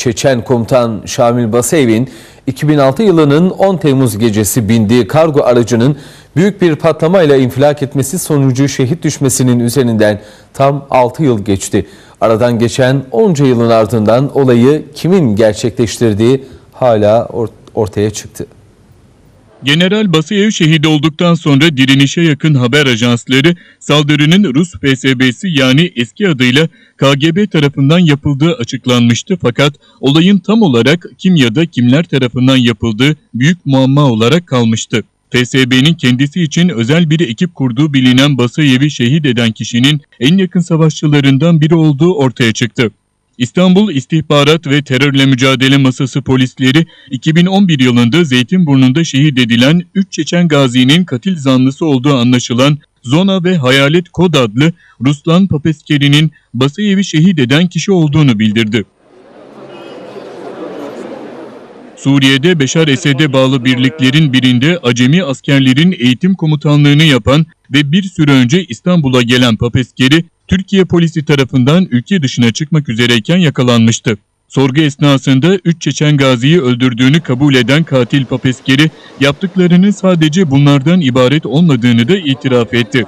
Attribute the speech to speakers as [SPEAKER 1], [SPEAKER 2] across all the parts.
[SPEAKER 1] Çeçen komutan Şamil Basayev'in 2006 yılının 10 Temmuz gecesi bindiği kargo aracının büyük bir patlamayla infilak etmesi sonucu şehit düşmesinin üzerinden tam 6 yıl geçti. Aradan geçen onca yılın ardından olayı kimin gerçekleştirdiği hala or- ortaya çıktı.
[SPEAKER 2] General Basayev şehit olduktan sonra direnişe yakın haber ajansları saldırının Rus FSB'si yani eski adıyla KGB tarafından yapıldığı açıklanmıştı fakat olayın tam olarak kim ya da kimler tarafından yapıldığı büyük muamma olarak kalmıştı. FSB'nin kendisi için özel bir ekip kurduğu bilinen Basayev'i şehit eden kişinin en yakın savaşçılarından biri olduğu ortaya çıktı. İstanbul İstihbarat ve Terörle Mücadele Masası polisleri 2011 yılında Zeytinburnu'nda şehit edilen 3 Çeçen gazinin katil zanlısı olduğu anlaşılan Zona ve Hayalet Kod adlı Ruslan Papeskeri'nin Basayev'i şehit eden kişi olduğunu bildirdi. Suriye'de Beşar Esed'e bağlı birliklerin birinde acemi askerlerin eğitim komutanlığını yapan ve bir süre önce İstanbul'a gelen Papeskeri, Türkiye polisi tarafından ülke dışına çıkmak üzereyken yakalanmıştı. Sorgu esnasında 3 Çeçen gaziyi öldürdüğünü kabul eden katil Papeskeri, yaptıklarının sadece bunlardan ibaret olmadığını da itiraf etti.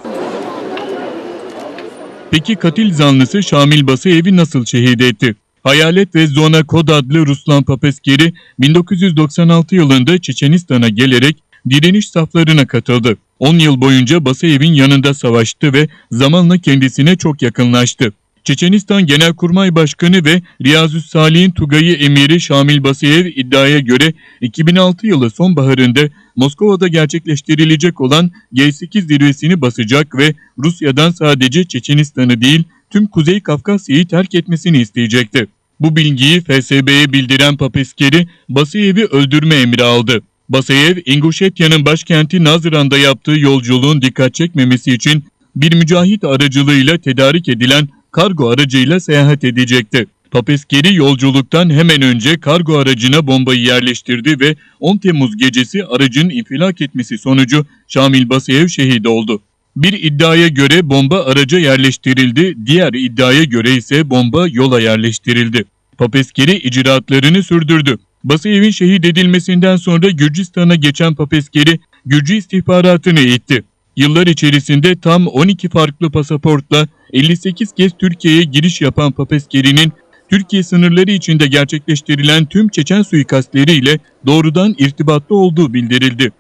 [SPEAKER 2] Peki katil zanlısı Şamil Basayev'i nasıl şehit etti? Hayalet ve Zona Kod adlı Ruslan Papeskeri 1996 yılında Çeçenistan'a gelerek direniş saflarına katıldı. 10 yıl boyunca Basayev'in yanında savaştı ve zamanla kendisine çok yakınlaştı. Çeçenistan Genelkurmay Başkanı ve Riyazüs Salih'in Tugayı emiri Şamil Basayev iddiaya göre 2006 yılı sonbaharında Moskova'da gerçekleştirilecek olan G8 zirvesini basacak ve Rusya'dan sadece Çeçenistan'ı değil tüm Kuzey Kafkasya'yı terk etmesini isteyecekti. Bu bilgiyi FSB'ye bildiren Papeskeri Basayev'i öldürme emri aldı. Basayev, İnguşetya'nın başkenti Nazıran'da yaptığı yolculuğun dikkat çekmemesi için bir mücahit aracılığıyla tedarik edilen kargo aracıyla seyahat edecekti. Papeskeri yolculuktan hemen önce kargo aracına bombayı yerleştirdi ve 10 Temmuz gecesi aracın infilak etmesi sonucu Şamil Basayev şehit oldu. Bir iddiaya göre bomba araca yerleştirildi, diğer iddiaya göre ise bomba yola yerleştirildi. Papeskeri icraatlarını sürdürdü. Basayev'in şehit edilmesinden sonra Gürcistan'a geçen Papeskeri, Gürcü istihbaratını eğitti. Yıllar içerisinde tam 12 farklı pasaportla 58 kez Türkiye'ye giriş yapan Papeskeri'nin Türkiye sınırları içinde gerçekleştirilen tüm Çeçen suikastleriyle doğrudan irtibatlı olduğu bildirildi.